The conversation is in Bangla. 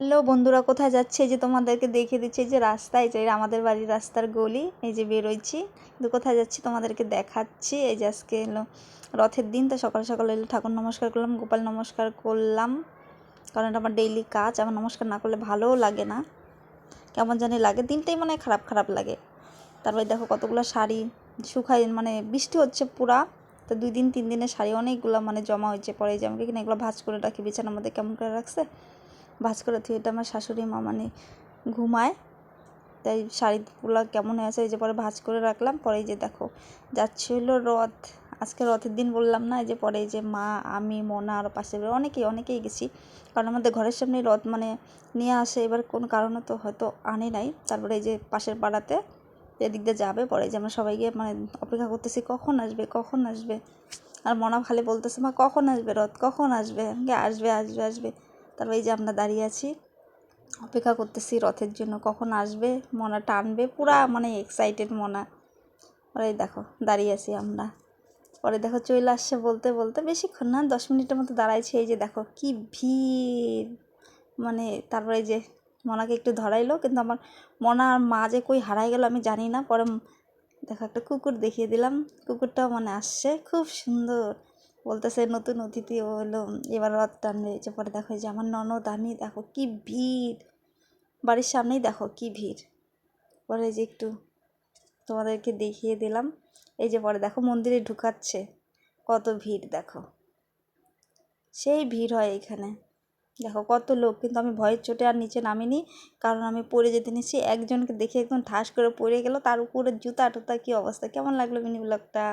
হ্যালো বন্ধুরা, কোথায় যাচ্ছে? যে তোমাদেরকে দেখিয়ে দিচ্ছে যে রাস্তায় যে আমাদের বাড়ির রাস্তার গলি, এই যে বেরোইছি। কিন্তু কোথায় যাচ্ছি তোমাদেরকে দেখাচ্ছি? এই যে আজকে এলো রথের দিন, তো সকাল সকাল এলো ঠাকুর নমস্কার করলাম, গোপাল নমস্কার করলাম। কারণ এটা আমার ডেইলি কাজ, আমার নমস্কার না করলে ভালোও লাগে না। কেমন জানি লাগে, দিনটাই মানে খারাপ খারাপ লাগে। তারপরে দেখো কতগুলো শাড়ি শুকাই মানে বৃষ্টি হচ্ছে পুরা। তো দুই দিন, তিন দিনের শাড়ি অনেকগুলো মানে জমা হয়েছে। পরে যে আমাকে কিনা এগুলো ভাজ করে রাখি, বিছানার মধ্যে কেমন করে রাখছে? ভাজ করে থুয়ে এটা আমার শাশুড়ি মা মানে ঘুমায়। তাই শাড়িগুলো কেমন হয়ে আছে, এই যে পরে ভাজ করে রাখলাম। পরে যে দেখো যাচ্ছে হলো রথ। আজকে রথের দিন বললাম না যে পরে যে মা, আমি, মোনা আর পাশে অনেকেই অনেকেই গেছি। কারণ আমাদের ঘরের সামনে রথ মানে নিয়ে আসে, এবার কোন কারণে তো হয়তো আনে নাই। তারপরে এই যে পাশের পাড়াতে এদিক দিয়ে যাবে, পরে যে আমরা সবাই গিয়ে মানে অপেক্ষা করতেছি, কখন আসবে কখন আসবে? আর মনা খালি বলতেছে, মা, কখন আসবে রথ? কখন আসবে? আসবে আসবে আসবে। তারপর এই যে আমরা দাঁড়িয়ে আছি, অপেক্ষা করতেছি রথের জন্য, কখন আসবে, মনা টানবে, পুরা মানে এক্সাইটেড মনা। পরে দেখো, দাঁড়িয়ে আছি আমরা। পরে দেখো চলে আসছে বলতে বলতে বেশিক্ষণ না, দশ মিনিটের মতো দাঁড়াইছে, এই যে দেখো কি ভিড়। মানে তারপরে যে মনাকে একটু ধরাইলো, কিন্তু আমার মনা আর মা যে কই হারাই গেল আমি জানি না, পরে দেখো একটা কুকুর দেখিয়ে দিলাম, কুকুরটাও মানে আসছে, খুব সুন্দর। বলতেছে, নতুন অতিথি হলো। এবার রথ টানবে যে পরে দেখো যে আমার ননদ, আমি দেখো কি ভিড়। বাড়ির সামনেই দেখো কি ভিড়। পরে যে একটু তোমাদেরকে দেখিয়ে দিলাম। এই যে পরে দেখো মন্দিরে ঢুকাচ্ছে। কত ভিড় দেখো। সেই ভিড় হয় এখানে। দেখো কত লোক, কিন্তু আমি ভয়ের চোটে আর নিচে নামিনি। কারণ আমি পড়ে যেতে নিচ্ছি। একজনকে দেখে একদম ঠাস করে পড়ে গেল। তার উপরে জুতা টুতা কী অবস্থা? কেমন লাগল মিনি ব্লগটা?